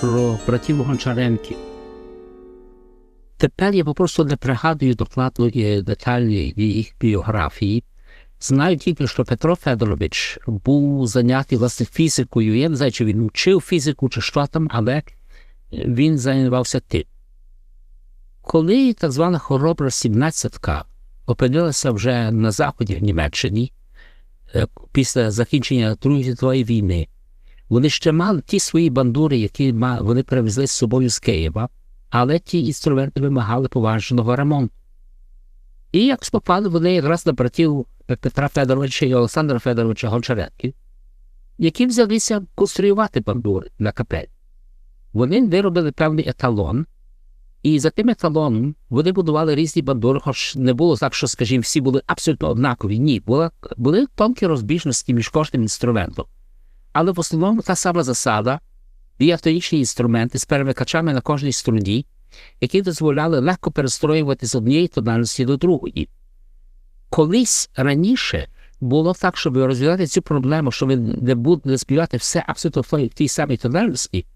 про братів Гончаренків. Тепер я попросту не пригадую докладної деталі їх біографії. Знаю тільки, що Петро Федорович був зайнятий власне фізикою. Я не знаю, чи він вчив фізику, чи що там, але він займався тим. Коли так звана хоробра сімнадцятка опинилася вже на заході в Німеччині е, після закінчення Другої світової війни, вони ще мали ті свої бандури, які вони привезли з собою з Києва, але ті інструменти вимагали поважного ремонту. І як спопали вони якраз на братів Петра Федоровича і Олександра Федоровича Гончаренків, які взялися конструювати бандури на капель. Вони виробили певний еталон, і за тим еталоном вони будували різні бандури, хоч не було так, що, скажімо, всі були абсолютно однакові. Ні, були, були тонкі розбіжності між кожним інструментом. Але в основному та сама засада є автоматичні інструменти з перемикачами на кожній струні, які дозволяли легко перестроювати з однієї тональності до другої. Колись раніше було так, щоб розв'язати цю проблему, що ви не будете співати все абсолютно в тій самій тональності.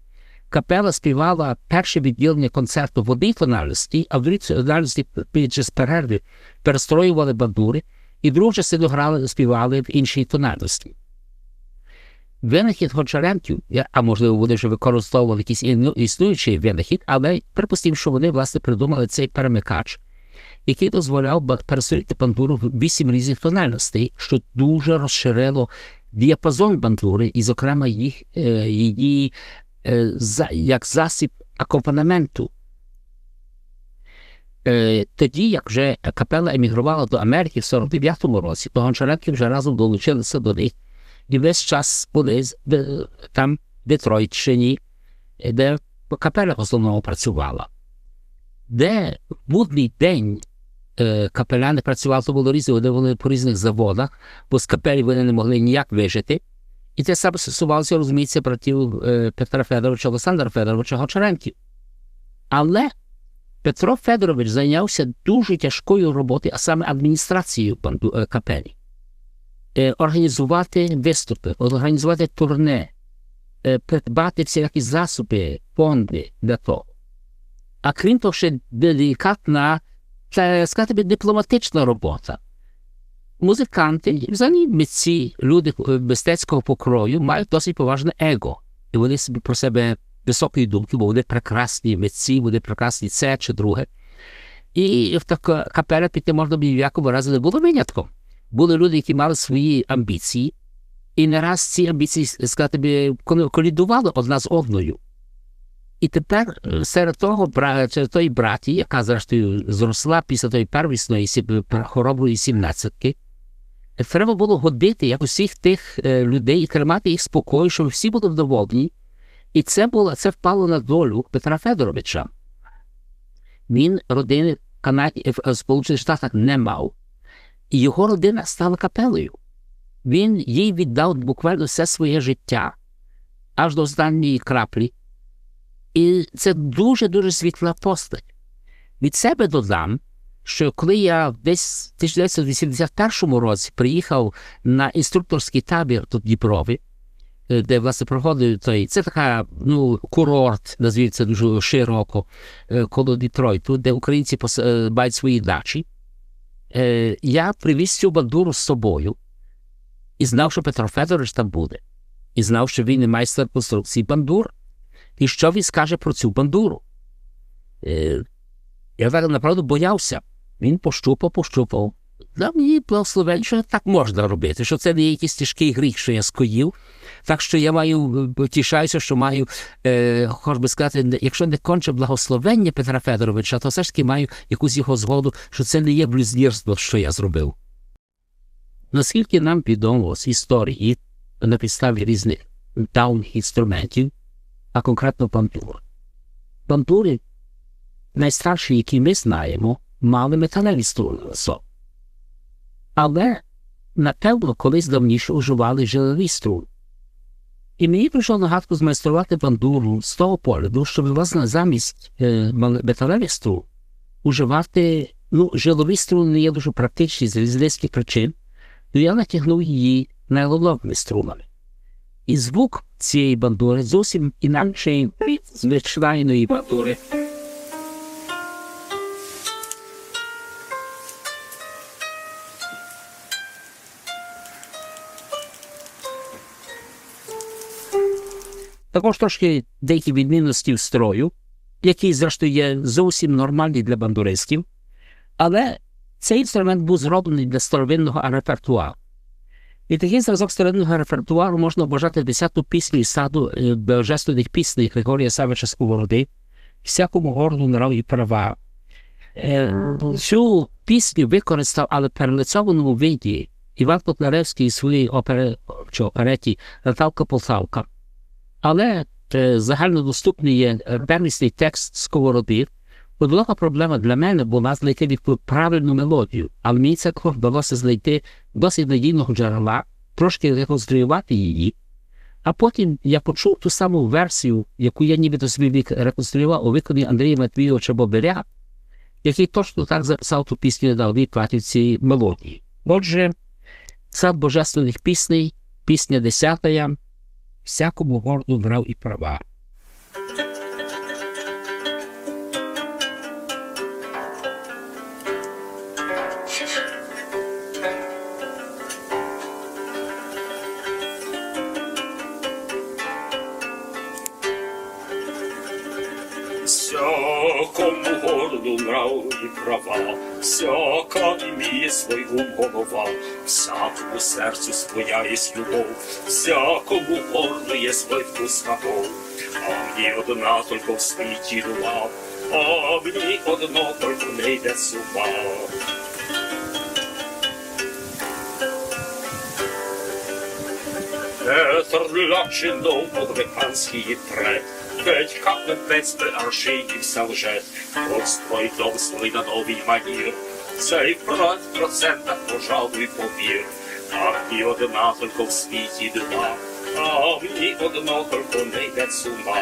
Капела співала перше відділення концерту в одній тональності, а в другій тональності під час перерви перестроювали бандури, і другу частину грали, співали в іншій тональності. Винахід Гончаренків, а можливо, вони вже використовували якийсь існуючий винахід, але припустимо, що вони власне придумали цей перемикач, який дозволяв пересилити бандуру в вісім різних тональностей, що дуже розширило діапазон бандури, і, зокрема, їх, е, її е, як засіб акомпанементу. Е, тоді, як вже капела емігрувала до Америки в 49-му році, то Гончаренки вже разом долучилися до них і весь час були там в Детройтщині, де капеля в основному працювала. Де в будний день е, капеляни працювали, то було різні, вони були по різних заводах, бо з капелі вони не могли ніяк вижити. І це саме стосувалося, розуміється, братів е, Петра Федоровича, Олександра Федоровича Гончаренків. Але Петро Федорович зайнявся дуже тяжкою роботою, а саме адміністрацією е, капелі. Е, організувати виступи, організувати турне, е, придбати всілякі засоби, фонди для того. А крім того, ще делікатна, це сказати, дипломатична робота. Музиканти, взагалі митці, люди е, мистецького покрою мають досить поважне его. І вони собі про себе високої думки, бо вони прекрасні митці, вони прекрасні це чи друге. І в таку капелю піти можна б ні в якому разі не було винятком були люди, які мали свої амбіції, і не раз ці амбіції сказати, колідували одна з одною. І тепер е, серед того тої браті, яка зрештою зросла після тої первісної хороброї сімнадцятки, треба було годити як усіх тих е, людей і тримати їх спокою, щоб всі були вдоволені. І це було, це впало на долю Петра Федоровича. Він родини в Сполучених Штатах не мав і його родина стала капелею. Він їй віддав буквально все своє життя аж до останньої краплі. І це дуже-дуже світла постать. Від себе додам, що коли я десь в 1981 році приїхав на інструкторський табір тут Дніпрові, е, де власне проходив той, це така ну, курорт, назвіться дуже широко, е, коло Дітройту, де українці е, мають свої дачі е, я привіз цю бандуру з собою і знав, що Петро Федорович там буде, і знав, що він не майстер конструкції бандур. І що він скаже про цю бандуру? Е, Я направду боявся. Він пощупав, пощупав. Дав мені благословень, що так можна робити, що це не якийсь тяжкий гріх, що я скоїв. Так що я маю тішаюся, що маю, е, хоч би сказати, якщо не конче благословення Петра Федоровича, то все ж таки маю якусь його згоду, що це не є блюзнірство, що я зробив. Наскільки нам відомо з історії на підставі різних давних інструментів, а конкретно бандур. Бандури, найстарші, які ми знаємо, мали металеві струни. Але, напевно, колись давніше уживали жилові струни. І мені прийшло нагадку змайструвати бандуру з того погляду, щоб власне замість е, металевих струн уживати ну, жилові струни є дуже практичні з різницьких причин, то я натягнув її найлоновими струнами. І звук цієї бандури зовсім інакший від звичайної бандури. Також трошки деякі відмінності в строю, які, зрештою, є зовсім нормальні для бандуристів, але цей інструмент був зроблений для старовинного репертуару. І такий зразок старовинного репертуару можна вважати 10-ту пісню із саду е, божественних пісней Григорія Савича Сковороди, всякому городу нрав і права. Е, Цю пісню використав, але в перелицованому виді Іван Котляревський у своїй опери, чи опереті Наталка Полтавка. Але е, загальнодоступний є е, первісний текст Сковороди. Велика проблема для мене була знайти правильну мелодію, але мені це вдалося знайти досить надійного джерела, трошки реконструювати її. А потім я почув ту саму версію, яку я нібито собі реконструював у виконанні Андрія Матвійовича Бобиря, який точно так записав ту пісню і дав цієї мелодії. Отже, сад божественних пісней, пісня десятая, всякому городу брав і права. Всякому городу нрав і права, всяка іміє свой ум голова, всякому серцю своя є любов, всякому горлу є свой вкус готов. А мені одна только в світі дума, а мені одно только не йде з ума. Петр для чинов подвиканський трет, Петька пепець при все лжет, Ось твой дом свой на новый манір, Цей брат в процентах, пожалуй, повір, А мені одна только в світі дна, А мені одна только не йде з ума.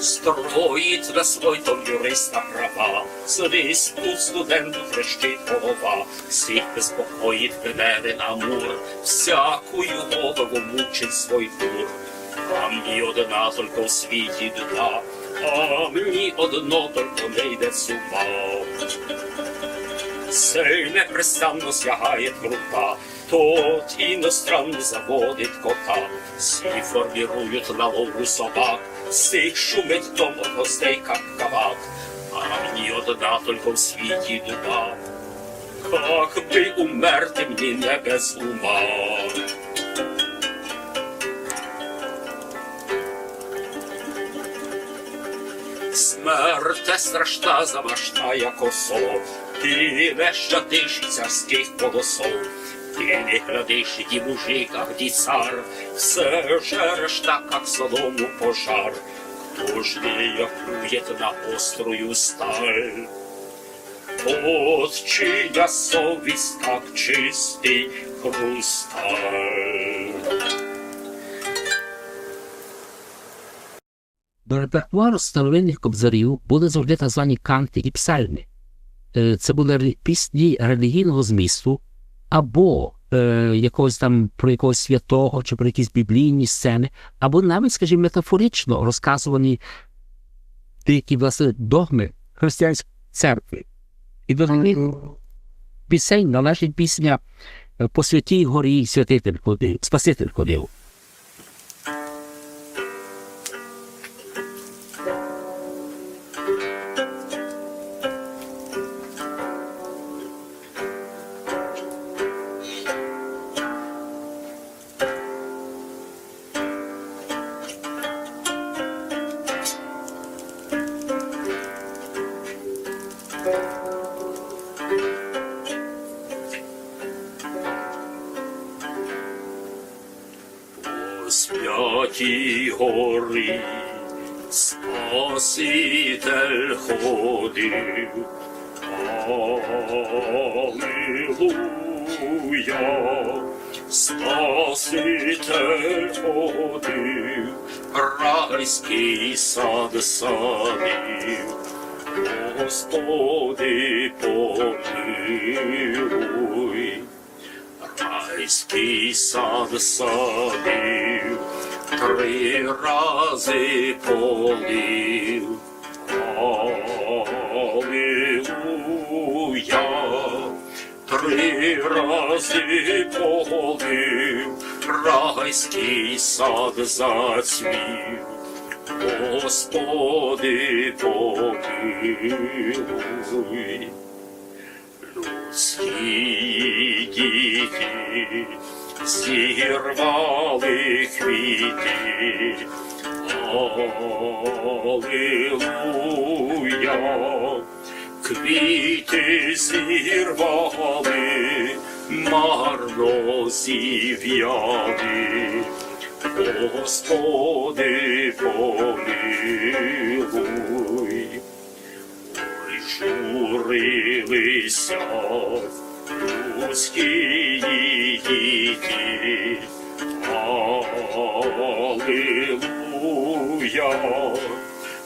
Строїть на свой дом юриста права, Свись тут студенту трещить голова, Всіх безпокоїть мене амур, Всякую голову мучить свой дур. А мені одна только в світі дума, А мені одно только не йде з ума. Сей непрестанно сягає крута, тот иностранно заводит кота. Всі формируют налогу собак, всіх шумить от гостей, как кабак. А мені одна только в світі дума, как би умерти мені не без ума. Смерте страшна замашна, як осо, ти не щадиш царських полосов, глядиш, ді мужик, а ді цар, все жереш так, як солому пожар, хто ж якуєт на острую сталь. От чия совість, как чистий хрусталь. До репертуару старовинних кобзарів були завжди так звані канти і псальми. Е, Це були пісні релігійного змісту або е, якогось там про якогось святого чи про якісь біблійні сцени, або навіть, скажімо, метафорично розказувані деякі власне догми християнської церкви. І до них пісень належить пісня е, по святій горі святитель ходив, Спаситель ходив. Горі Спаситель ходив, Аллилуйя, Спаситель ходив, райський сад садив, Господи помилуй, Райський сад садив, три рази полив. Алілуя, три рази полив, райський сад зацвів. Господи, помилуй. Людські діти зірвали квіти. Алілуя. Квіти зірвали, марно зів'яли. Господи, помилуй. Ой, журилися людські діти. Алілуя.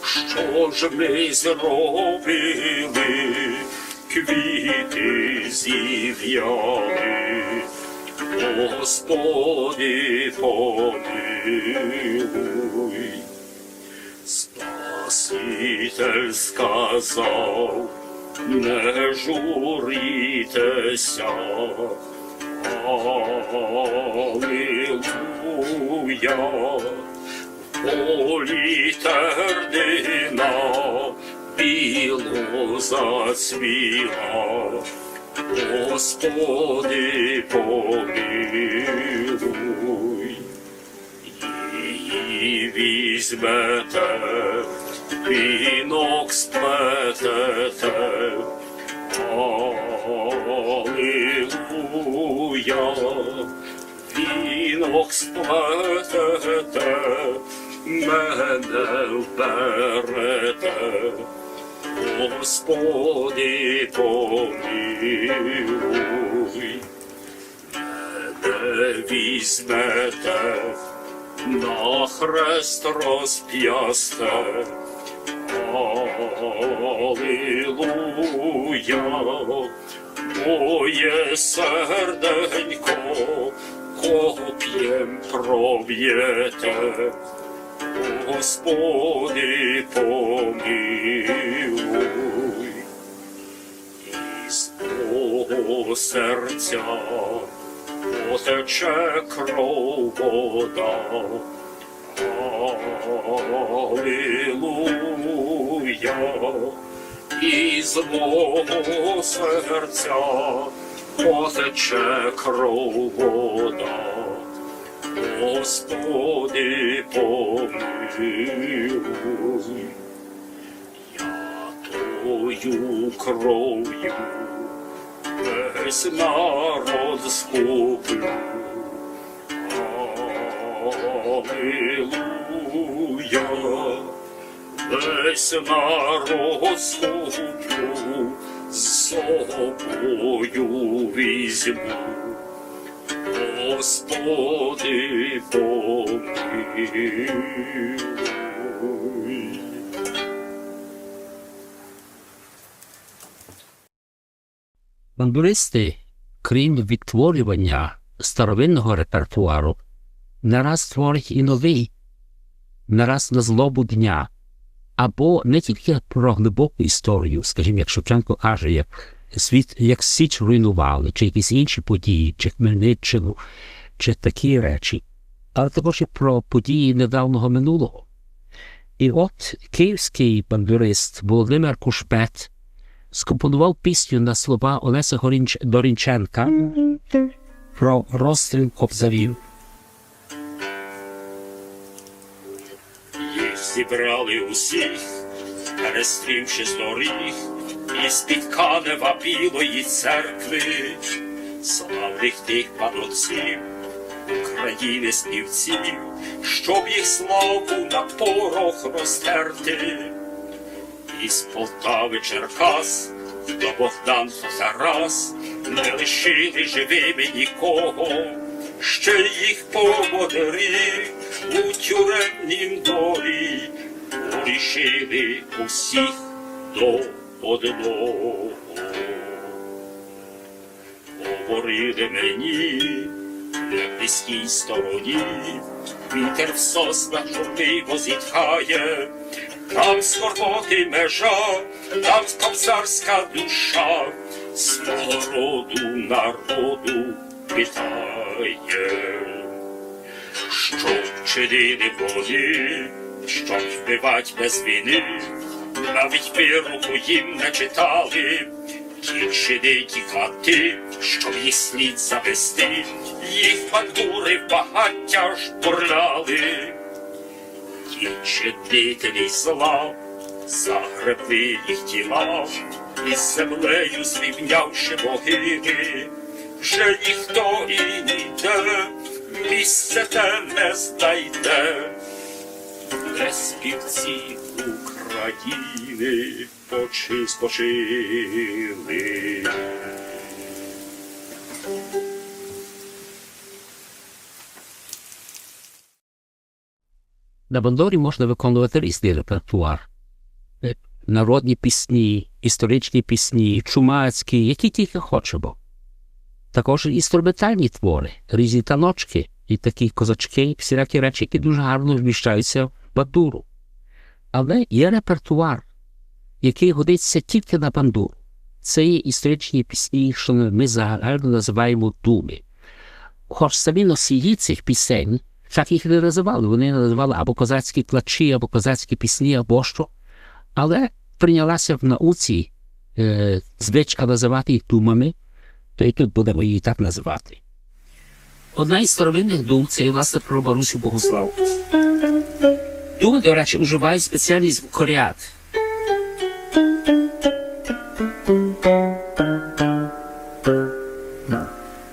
Що ж ми зробили, квіти зів'яли. Господи, помилуй. Спаситель сказав, не журітеся. Алілуя. Полі тернина біло зацвіла. Господи, помилуй, її візьмете, вінок сплетете. Алілуя, вінок сплетете, мене вберете. Господи, помилуй, мене візьмете, на хрест розп'ясте. Алілуя, моє серденько, коп'єм проб'єте. Господи, помилуй, із твого серця потече кров вода. Алілуя, із мого серця потече кров. Господи, помилуй, я тою кров'ю весь народ скуплю. Алілуя, весь народ скуплю, з собою візьму. Господи, помилуй. Бандуристи, крім відтворювання старовинного репертуару, не раз творять і новий, не раз на злобу дня, або не тільки про глибоку історію, скажімо, як Шевченко каже, як світ, як Січ руйнували, чи якісь інші події, чи Хмельниччину, чи такі речі, але також і про події недавнього минулого. І от київський бандурист Володимир Кушпет скомпонував пісню на слова Олеся Горінч... Дорінченка про розстріл кобзарів. Зібрали усіх, перестрівши доріг, із під канева білої церкви, славних тих панотців, України співців, щоб їх славу на порох розтерти. Із Полтави Черкас до Богдан Тарас не лишили живими нікого, ще їх поводирів у тюремнім долі, порішили усіх до одного. Говорили мені, на близькій стороні, вітер в соснах журливо зітхає, там скорботи межа, там кобзарська душа, свого роду народу вітає. Щоб чинили вони, щоб вбивать без війни, навіть вируху їм не читали, ті чини тікати, щоб їх слід завести, їх бандури багаття жбурляли. Ті чинителі зла загребли їх тіла, і з землею зрівнявши могили, вже ніхто і ніде місце те не знайде, де співці України почи спочили. На бандурі можна виконувати різний репертуар. Е, Народні пісні, історичні пісні, чумацькі, які тільки хочемо. Також інструментальні твори, різні таночки, і такі козачки, всілякі речі, які дуже гарно вміщаються в бандуру. Але є репертуар, який годиться тільки на бандуру. Це є історичні пісні, що ми загально називаємо думи. Хоч самі носії цих пісень так їх не називали. Вони називали або козацькі клачі, або козацькі пісні, або що. Але прийнялася в науці е, звичка називати їх думами, то і тут будемо її так називати. Одна із старовинних дум це є власне про Марусю Богославу. Думи, до речі, вживають спеціальний звукоряд.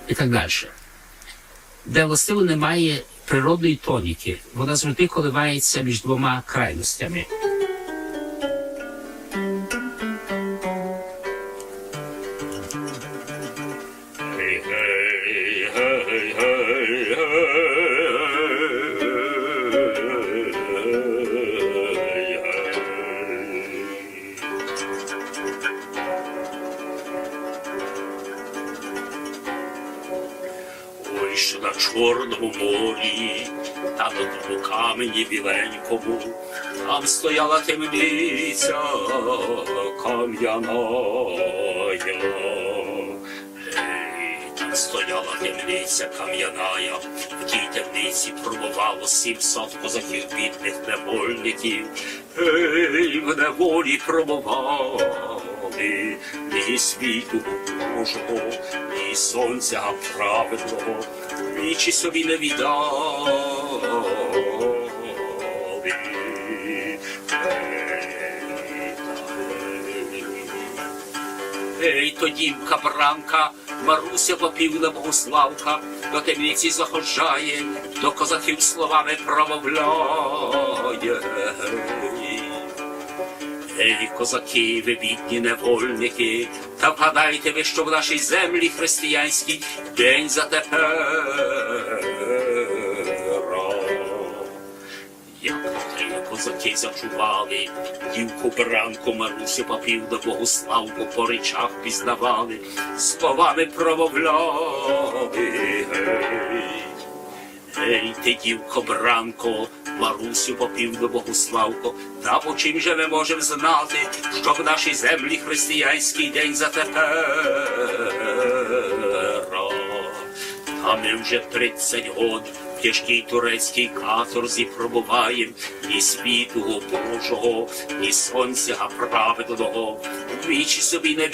І так далі де властиво немає природної тоніки. Вона завжди коливається між двома крайностями. Чорному морі, та на тому камені біленькому, там стояла темниця кам'яная. Там стояла темниця кам'яная, в тій темниці пробувало сімсот козаків бідних невольників. Ей, в неволі пробували ні світу Божого, ні сонця праведного, собі не віддали. Ей, то дівка бранка, Маруся попівна Богославка, до темниці заходжає, до козаків словами промовляє. Ей, козаки, ви бідні невольники, та вгадайте ви, що в нашій землі християнській день затепер. Як три козаки зачували, дівку бранку Марусю попівну Богославку по речах пізнавали, словами промовляли. Гей. Ей, ти, дівко, бранко, Марусю попівну Богославко, та по чим же ми можемо знати, що в нашій землі християнський день затепер. А ми вже тридцять год в тяжкій турецькій каторзі пробуваєм, ні світу Божого, ні сонця праведного, вічі собі не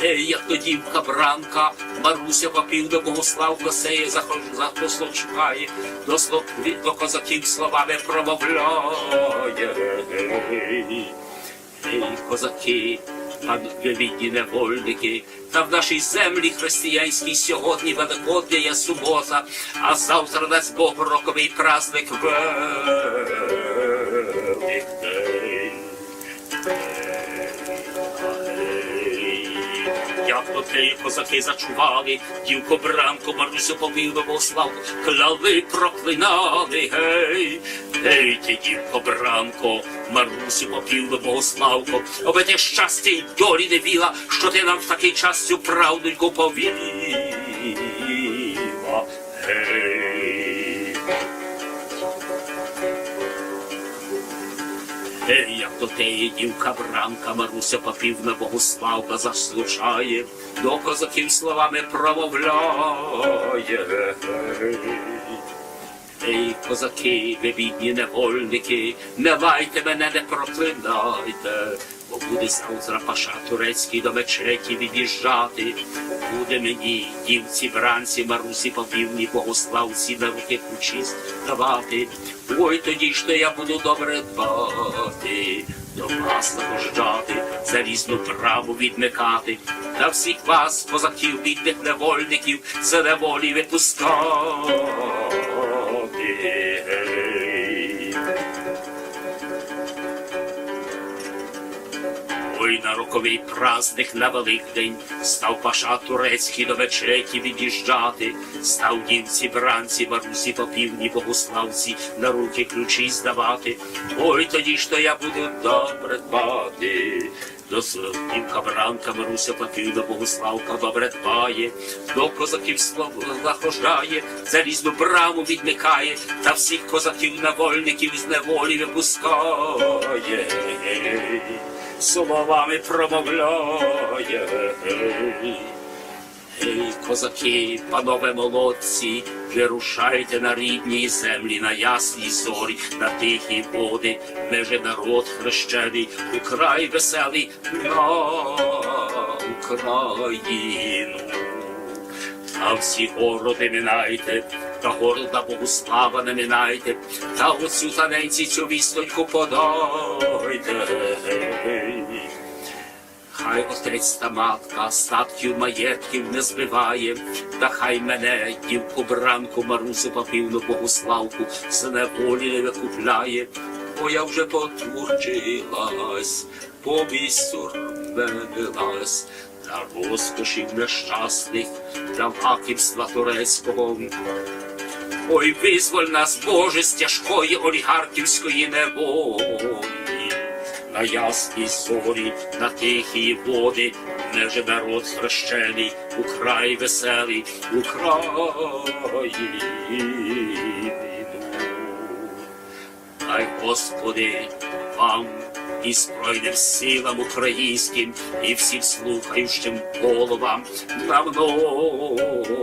віддаєм. Як то дівка бранка, Маруся попівна Богославка сеє захослов чекає, до слов до козаків словами промовляє. Ей, козаки, та відні невольники, та в нашій землі християнській сьогодні Великодня є субота, а завтра дасть Бог роковий праздник Великдень. Як то ти Ей, козаки зачували, дівко бранко, Марусю побили Богославку, кляли, проклинали, гей, гей, ти, дівко бранко, Марусю попівли Богославко, оби те щастя й долі не віла, що ти нам в такий час цю правдоньку повіла, До дівка бранка Маруся Попівна Богославка заслушає, до козаків словами промовляє. Ей, козаки, ви бідні невольники, не лайте мене, не проклинайте, бо буде завтра паша турецький до мечеті від'їжджати. Буде мені, дівці, бранці, Марусі Попівні, Богославці на руки ключі давати. Ой, тоді ж то я буду добре дбати, до вас заможджати, залізну праву відмикати, та всіх вас, козаків, бідних невольників, за неволі випускати. Ой, на роковий праздник на Великдень. Став паша турецький до мечеті від'їжджати, став дівці, бранці, Марусі, попівні, богославці на руки ключі здавати. Ой, тоді ж то я буду добре дбати. До дівка бранка Маруся Попівна Богославка добре дбає, до козаків слово захождає, за різну браму відмикає, та всіх козаків невольників з неволі випускає словами промовляє. Ей, козаки, панове молодці, вирушайте на рідній землі, на ясній зорі, на тихі води, же народ хрещений, у край веселий на Україну. А всі городи минайте, та города Богуслава не минайте, та оцю таненці цю вістоньку подайте. Хай отець та матка статків маєтків не збиває, та хай мене, дівку бранку, Марусю Попівну Богославку, з неволі не викупляє, бо я вже потурчилась, по місцю рвелась, для розкошів нещасних, для ваківства турецького. Ой, визволь нас, Боже, з тяжкої олігархівської неволі на ясній зорі, на тихі води, не же народ хрещений, у край веселий, у країну. Дай, Господи, вам і збройним силам українським, і всім слухаючим головам на многі.